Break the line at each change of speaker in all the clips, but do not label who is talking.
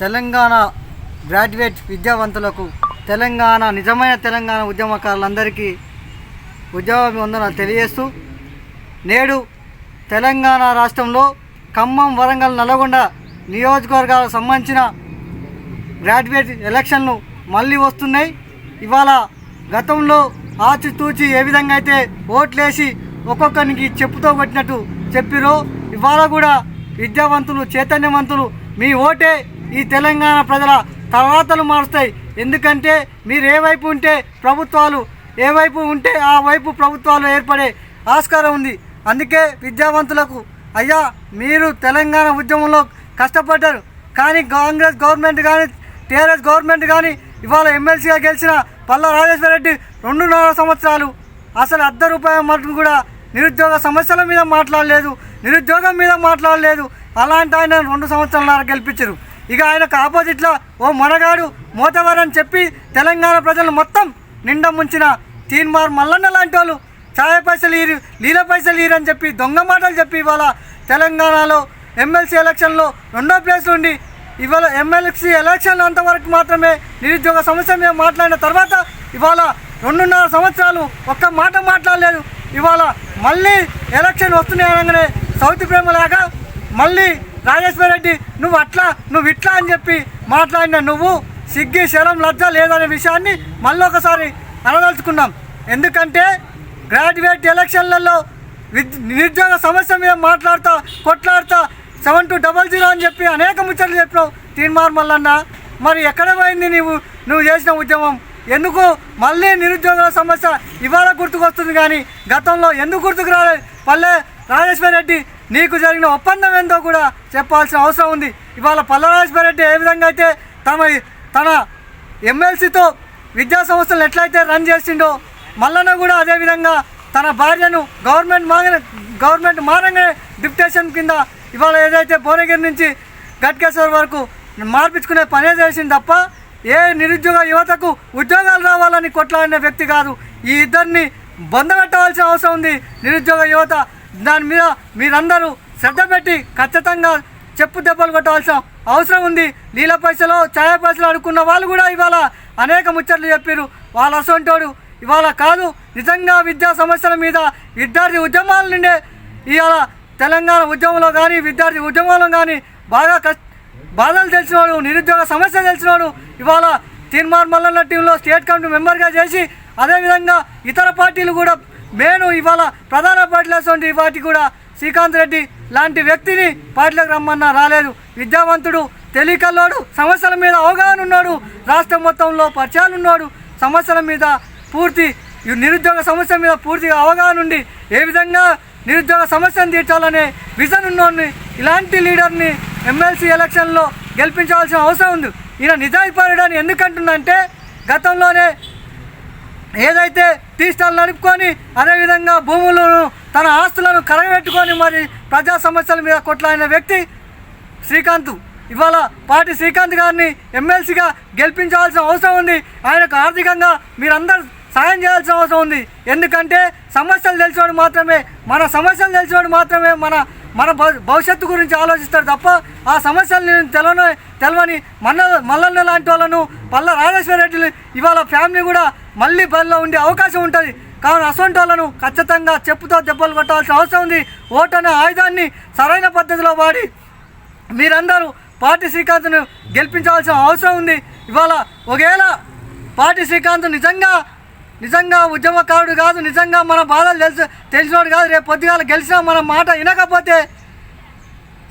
Telangana graduate విద్యావంతులకు Telangana నిజమైన తెలంగాణ ఉద్యమకారులందరికీ ఉద్యోగ తెలియజేస్తూ నేడు తెలంగాణ రాష్ట్రంలో ఖమ్మం వరంగల్ నల్గొండ నియోజకవర్గాలకు సంబంధించిన గ్రాడ్యుయేట్ ఎలక్షన్లు మళ్ళీ వస్తున్నాయి. ఇవాళ గతంలో ఆచితూచి ఏ విధంగా అయితే ఓట్లేసి ఒక్కొక్కరికి చెప్పుతో కొట్టినట్టు చెప్పిరో ఇవాళ కూడా విద్యావంతులు చైతన్యవంతులు మీ ఓటే ఈ తెలంగాణ ప్రజల తర్వాతలు మారుస్తాయి. ఎందుకంటే మీరు ఏ వైపు ఉంటే ప్రభుత్వాలు ఏ వైపు ఉంటే ఆ వైపు ప్రభుత్వాలు ఏర్పడే ఆస్కారం ఉంది. అందుకే విద్యావంతులకు అయ్యా మీరు తెలంగాణ ఉద్యమంలో కష్టపడ్డారు. కానీ కాంగ్రెస్ గవర్నమెంట్ కానీ టీఆర్ఎస్ గవర్నమెంట్ కానీ ఇవాళ ఎమ్మెల్సీగా గెలిచిన పల్లా రాజేశ్వర రెడ్డి రెండున్నర సంవత్సరాలు అసలు అర్ధ రూపాయల మటుకు కూడా నిరుద్యోగ సమస్యల మీద మాట్లాడలేదు నిరుద్యోగం మీద మాట్లాడలేదు. అలాంటి ఆయన రెండు సంవత్సరాల గెలిపించారు. ఇక ఆయనకు ఆపోజిట్లో ఓ మనగాడు మోతవరని చెప్పి తెలంగాణ ప్రజలు మొత్తం నిండా ముంచిన తీన్మార్ మల్లన్న లాంటి వాళ్ళు ఛాయ పైసలు ఈరు లీల పైసలు ఈరని అని చెప్పి దొంగ మాటలు చెప్పి ఇవాళ తెలంగాణలో ఎమ్మెల్సీ ఎలక్షన్లో రెండో ప్లేస్ ఉండి ఇవాళ ఎమ్మెల్సీ ఎలక్షన్లు అంతవరకు మాత్రమే నిరుద్యోగ సమస్య మీద మాట్లాడిన తర్వాత ఇవాళ రెండున్నర సంవత్సరాలు ఒక్క మాట మాట్లాడలేదు. ఇవాళ మళ్ళీ ఎలక్షన్ వస్తున్నాయి అనగానే ప్రేమ ప్రేమలాగా మళ్ళీ రాజేశ్వర రెడ్డి నువ్వు అట్లా నువ్వు ఇట్లా అని చెప్పి మాట్లాడిన నువ్వు సిగ్గి శరం లజ్జ లేదనే విషయాన్ని మళ్ళీ ఒకసారి అనదలుచుకున్నాం. ఎందుకంటే గ్రాడ్యుయేట్ ఎలక్షన్లలో నిరుద్యోగ సమస్య మీద మాట్లాడుతా కొట్లాడుతా సెవెన్ టూ డబల్ జీరో అని చెప్పి అనేక ముచ్చట్లు చెప్పినావు తీన్మార్ మల్లన్న. మరి ఎక్కడ పోయింది నువ్వు నువ్వు చేసిన ఉద్యమం? ఎందుకు మళ్ళీ నిరుద్యోగుల సమస్య ఇవాళ గుర్తుకొస్తుంది కానీ గతంలో ఎందుకు గుర్తుకు రాలేదు పల్లె రాజేశ్వర రెడ్డి నీకు జరిగిన ఒప్పందం ఏందో కూడా చెప్పాల్సిన అవసరం ఉంది. ఇవాళ పల్లె రెడ్డి ఏ విధంగా అయితే తమ తన ఎమ్మెల్సీతో విద్యా సంస్థలు ఎట్లయితే రన్ చేసిండో మల్లన్న కూడా అదేవిధంగా తన భార్యను గవర్నమెంట్ మాగిన గవర్నమెంట్ మారంగానే డిప్యుటేషన్ కింద ఇవాళ ఏదైతే భువనగిరి నుంచి గట్కేశ్వర్ వరకు మార్పించుకునే పనే చేసింది తప్ప ఏ నిరుద్యోగ యువతకు ఉద్యోగాలు రావాలని కొట్లాడిన వ్యక్తి కాదు. ఈ ఇద్దరిని బంధపెట్టవలసిన అవసరం ఉంది. నిరుద్యోగ యువత దాని మీద మీరందరూ శ్రద్ధ పెట్టి ఖచ్చితంగా చెప్పు దెబ్బలు కొట్టవలసిన అవసరం ఉంది. నీళ్ళ పైసలు ఛాయ పైసలు అడుక్కున్న వాళ్ళు కూడా ఇవాళ అనేక ముచ్చట్లు చెప్పారు వాళ్ళ అసొంటోడు ఇవాళ కాదు నిజంగా విద్యా సమస్యల మీద విద్యార్థి ఉద్యమాల నుండే ఇవాళ తెలంగాణ ఉద్యమంలో కానీ విద్యార్థి ఉద్యమంలో కానీ బాగా కష్ట బాధలు తెలిసినవాడు నిరుద్యోగ సమస్య తెలిసినవాడు ఇవాళ తీర్మార్ మల్లన్న టీంలో స్టేట్ కమిటీ మెంబర్గా చేసి అదేవిధంగా ఇతర పార్టీలు కూడా నేను ఇవాళ ప్రధాన పార్టీలటువంటి వాటి కూడా శ్రీకాంత్ రెడ్డి లాంటి వ్యక్తిని పార్టీలకు రమ్మన్నా రాలేదు. విద్యావంతుడు తెలియకల్లోడు సమస్యల మీద అవగాహన ఉన్నాడు. రాష్ట్రం మొత్తంలో పరిచయాలు ఉన్నాడు. సమస్యల మీద పూర్తి నిరుద్యోగ సమస్య మీద పూర్తిగా అవగాహన ఉండి ఏ విధంగా నిరుద్యోగ సమస్యను తీర్చాలనే విజన్ ఉన్నోడిని ఇలాంటి లీడర్ని ఎమ్మెల్సీ ఎలక్షన్లో గెలిపించాల్సిన అవసరం ఉంది. ఈయన నిజాయిపరుడని ఎందుకంటుందంటే గతంలోనే ఏదైతే టీ స్టాల్ నడుపుకొని అదేవిధంగా భూములను తన ఆస్తులను కరగబెట్టుకొని మరి ప్రజా సమస్యల మీద కొట్లాడిన వ్యక్తి శ్రీకాంత్. ఇవాళ పాటి శ్రీకాంత్ గారిని ఎమ్మెల్సీగా గెలిపించాల్సిన అవసరం ఉంది. ఆయనకు ఆర్థికంగా మీరందరూ సాయం చేయాల్సిన అవసరం ఉంది. ఎందుకంటే సమస్యలు తెలిసినోడు మాత్రమే మన సమస్యలు తెలిసినోడు మాత్రమే మన మన భవిష్యత్తు గురించి ఆలోచిస్తాడు తప్ప ఆ సమస్యలు తెలవని తెలవని మల్ల మల్లన్న లాంటి వాళ్ళను పల్ల రాజేశ్వర రెడ్డి ఇవాళ ఫ్యామిలీ కూడా మళ్ళీ బరిలో ఉండే అవకాశం ఉంటుంది. కావున అసొంటి వాళ్ళను ఖచ్చితంగా చెప్పుతో దెబ్బలు కొట్టాల్సిన అవసరం ఉంది. ఓటు అనే ఆయుధాన్ని సరైన పద్ధతిలో వాడి మీరందరూ పార్టీ శ్రీకాంత్ను గెలిపించాల్సిన అవసరం ఉంది. ఇవాళ ఒకవేళ పార్టీ శ్రీకాంత్ నిజంగా నిజంగా ఉద్యమకారుడు కాదు నిజంగా మన బాధలు తెలుసు తెలిసినోడు కాదు రేపు పొద్దుగాల గెలిచినా మన మాట వినకపోతే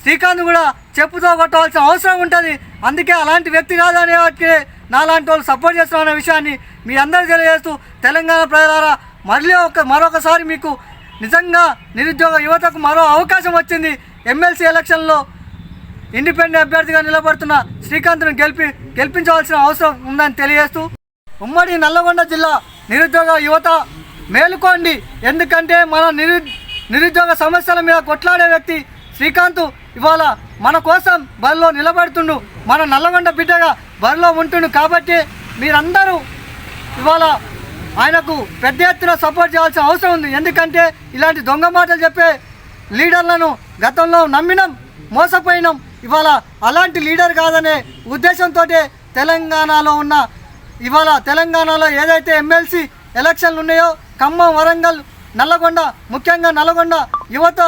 శ్రీకాంత్ కూడా చెప్పుతో కొట్టవలసిన అవసరం ఉంటుంది. అందుకే అలాంటి వ్యక్తి కాదు అనే వాటికి నాలాంటి వాళ్ళు సపోర్ట్ చేస్తున్నాం అనే విషయాన్ని మీ అందరికీ తెలియజేస్తూ తెలంగాణ ప్రజలారా మళ్ళీ ఒక మరొకసారి మీకు నిజంగా నిరుద్యోగ యువతకు మరో అవకాశం వచ్చింది. ఎమ్మెల్సీ ఎలక్షన్లో ఇండిపెండెంట్ అభ్యర్థిగా నిలబడుతున్న శ్రీకాంత్ను గెలిపి గెలిపించవలసిన అవసరం ఉందని తెలియజేస్తూ ఉమ్మడి నల్లగొండ జిల్లా నిరుద్యోగ యువత మేలుకోండి. ఎందుకంటే మన నిరు నిరుద్యోగ సమస్యల మీద కొట్లాడే వ్యక్తి శ్రీకాంత్. ఇవాళ మన కోసం బరిలో నిలబడుతుండు. మన నల్లగొండ బిడ్డగా బరిలో ఉంటుండు కాబట్టి మీరందరూ ఇవాళ ఆయనకు పెద్ద ఎత్తున సపోర్ట్ చేయాల్సిన అవసరం ఉంది. ఎందుకంటే ఇలాంటి దొంగ మాటలు చెప్పే లీడర్లను గతంలో నమ్మినాం మోసపోయినాం. ఇవాళ అలాంటి లీడర్ కాదనే ఉద్దేశంతో తెలంగాణలో ఉన్న ఇవాళ తెలంగాణలో ఏదైతే ఎమ్మెల్సీ ఎలక్షన్లు ఉన్నాయో ఖమ్మం వరంగల్ నల్లగొండ ముఖ్యంగా నల్లగొండ యువత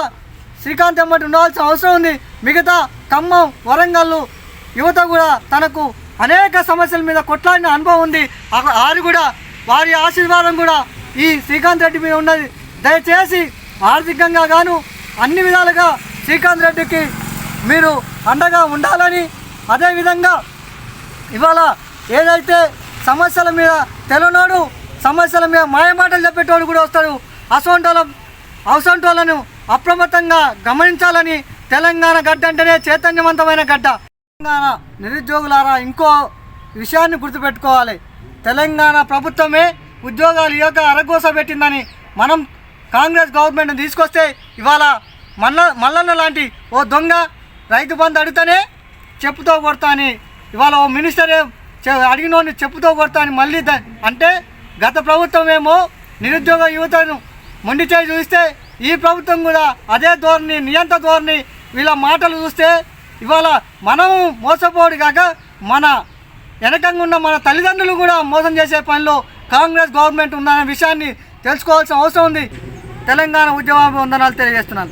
శ్రీకాంత్ ఎమ్మటి ఉండవలసిన అవసరం ఉంది. మిగతా ఖమ్మం వరంగల్ యువత కూడా తనకు అనేక సమస్యల మీద కొట్లాడిన అనుభవం ఉంది. వారు కూడా వారి ఆశీర్వాదం కూడా ఈ శ్రీకాంత్ రెడ్డి మీద ఉన్నది. దయచేసి ఆర్థికంగా గాను అన్ని విధాలుగా శ్రీకాంత్ రెడ్డికి మీరు అండగా ఉండాలని అదేవిధంగా ఇవాళ ఏదైతే సమస్యల మీద తెలునోడు సమస్యల మీద మాయమాటలు చెప్పేటోడు కూడా వస్తాడు. అసొంటోళ్ళ అవసంటోళ్ళను అప్రమత్తంగా గమనించాలని తెలంగాణ గడ్డ అంటేనే చైతన్యవంతమైన గడ్డ. తెలంగాణ నిరుద్యోగులారా ఇంకో విషయాన్ని గుర్తుపెట్టుకోవాలి. తెలంగాణ ప్రభుత్వమే ఉద్యోగాలు యొక్క అరగోస పెట్టిందని మనం కాంగ్రెస్ గవర్నమెంట్ తీసుకొస్తే ఇవాళ మల్ల మల్లన్న లాంటి ఓ దొంగ రైతు బంధు అడిగితేనే చెప్పుతో కొడతా అని ఇవాళ ఓ మినిస్టర్ అడిగినోడిని చెప్పుతో కొడతా అని మళ్ళీ అంటే గత ప్రభుత్వం ఏమో నిరుద్యోగ యువతను మొండి చేయి చూస్తే ఈ ప్రభుత్వం కూడా అదే ధోరణి నియంత ధోరణి వీళ్ళ మాటలు చూస్తే ఇవాళ మనం మోసపోడు కాక మన వెనకంగా ఉన్న మన తల్లిదండ్రులు కూడా మోసం చేసే పనిలో కాంగ్రెస్ గవర్నమెంట్ ఉందనే విషయాన్ని తెలుసుకోవాల్సిన అవసరం ఉంది. తెలంగాణ ఉద్యమ వందనాలు తెలియజేస్తున్నాను.